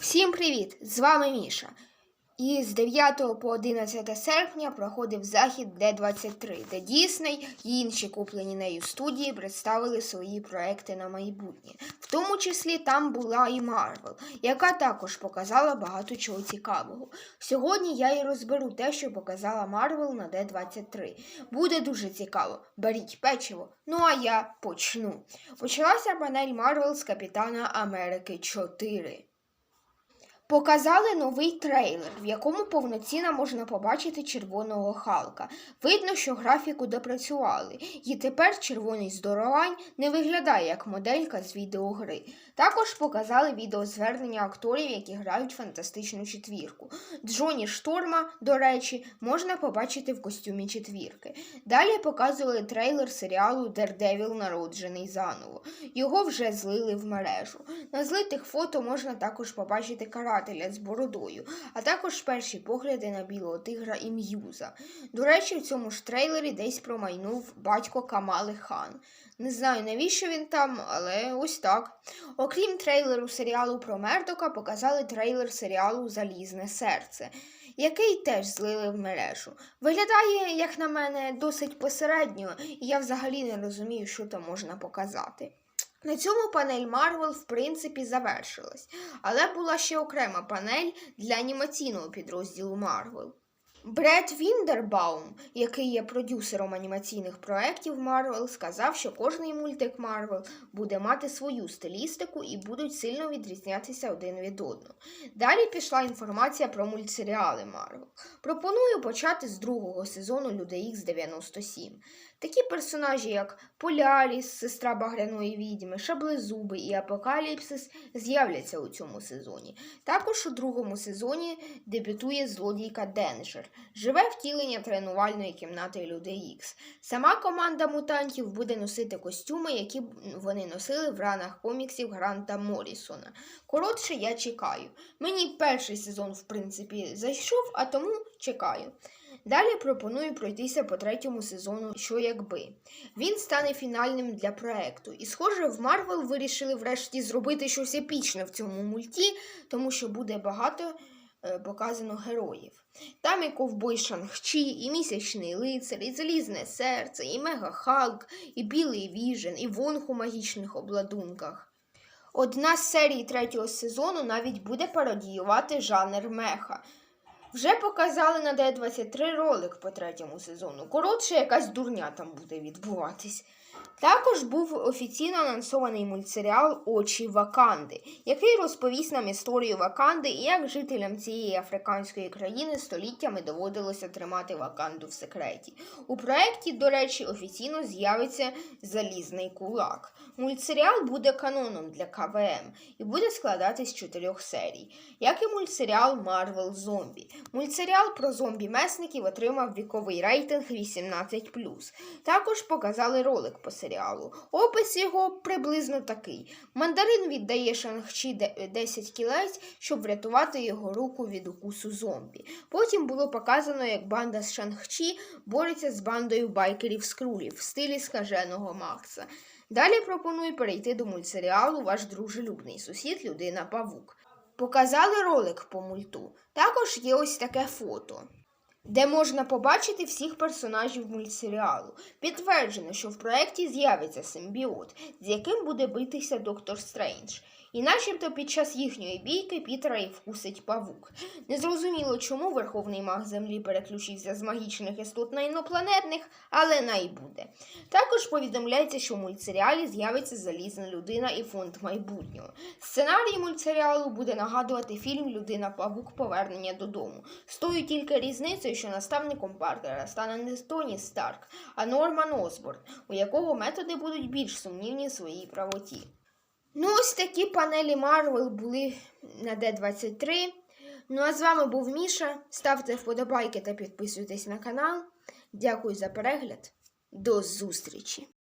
Всім привіт! З вами Міша. І з 9 по 11 серпня проходив захід Д23, де Дісней і інші куплені нею студії представили свої проекти на майбутнє. В тому числі там була і Марвел, яка також показала багато чого цікавого. Сьогодні я і розберу те, що показала Марвел на Д23. Буде дуже цікаво. Беріть печиво. Ну а я почну. Почалася панель Марвел з Капітана Америки 4. Показали новий трейлер, в якому повноцінно можна побачити червоного Халка. Видно, що графіку допрацювали, і тепер червоний здоровань не виглядає як моделька з відеогри. Також показали відеозвернення акторів, які грають фантастичну четвірку. Джоні Шторма, до речі, можна побачити в костюмі четвірки. Далі показували трейлер серіалу Дердевіл народжений заново. Його вже злили в мережу. На злитих фото можна також побачити карателя з бородою, а також перші погляди на білого тигра і м'юза. До речі, в цьому ж трейлері десь промайнув батько Камали Хан. Не знаю, навіщо він там, але ось так. Окрім трейлеру серіалу про Мердока, показали трейлер серіалу Залізне серце, який теж злили в мережу. Виглядає, як на мене, досить посередньо, і я взагалі не розумію, що там можна показати. На цьому панель Марвел, в принципі, завершилась, але була ще окрема панель для анімаційного підрозділу Марвел. Бред Віндербаум, який є продюсером анімаційних проєктів Марвел, сказав, що кожний мультик Марвел буде мати свою стилістику і будуть сильно відрізнятися один від одного. Далі пішла інформація про мультсеріали Марвел. Пропоную почати з другого сезону Людей Ікс 97. Такі персонажі, як Поляріс, сестра Багряної відьми, Шаблезуби і Апокаліпсис, з'являться у цьому сезоні. Також у другому сезоні дебютує злодійка Денджер, живе втілення тренувальної кімнати Людей Ікс. Сама команда мутантів буде носити костюми, які вони носили в ранах коміксів Гранта Моррісона. Коротше, я чекаю. Мені перший сезон, в принципі, зайшов, а тому чекаю. Далі пропоную пройтися по третьому сезону, що якби. Він стане фінальним для проекту. І, схоже, в Марвел вирішили врешті зробити щось епічне в цьому мульті, тому що буде багато е, показано героїв. Там і ковбой Шанг-Чі, і місячний лицар, і залізне серце, і Мега Халк, і білий віжен, і Вонг у магічних обладунках. Одна з серій третього сезону навіть буде пародіювати жанр меха. Вже показали на Д23 ролик по третьому сезону. Коротше, якась дурня там буде відбуватись. Також був офіційно анонсований мультсеріал Очі Ваканди, який розповість нам історію Ваканди і як жителям цієї африканської країни століттями доводилося тримати Ваканду в секреті. У проєкті, до речі, офіційно з'явиться залізний кулак. Мультсеріал буде каноном для КВМ і буде складатись з чотирьох серій, як і мультсеріал Марвел Зомбі. Мультсеріал про зомбі-месників отримав віковий рейтинг 18. Також показали ролик по серіалу. Опис його приблизно такий: мандарин віддає Шангчі 10 кілець, щоб врятувати його руку від укусу зомбі. Потім було показано, як банда з Шангчі бореться з бандою байкерів скрулів в стилі скаженого Макса. Далі пропоную перейти до мультсеріалу Ваш дружелюбний сусід Людина Павук. Показали ролик по мульту. Також є ось таке фото, де можна побачити всіх персонажів мультсеріалу. Підтверджено, що в проєкті з'явиться симбіот, з яким буде битися Доктор Стрендж. І начебто під час їхньої бійки Пітера і вкусить павук. Незрозуміло, чому Верховний маг Землі переключився з магічних істот на інопланетних, але най буде. Також повідомляється, що в мультсеріалі з'явиться залізна людина і фонд майбутнього. Сценарій мультсеріалу буде нагадувати фільм Людина Павук Повернення додому. З тою тільки різницею, що наставником Паркера стане не Тоні Старк, а Норман Осборн, у якого методи будуть більш сумнівні в своїй правоті. Ну, ось такі панелі Марвел були на Д23. Ну а з вами був Міша. Ставте вподобайки та підписуйтесь на канал. Дякую за перегляд. До зустрічі!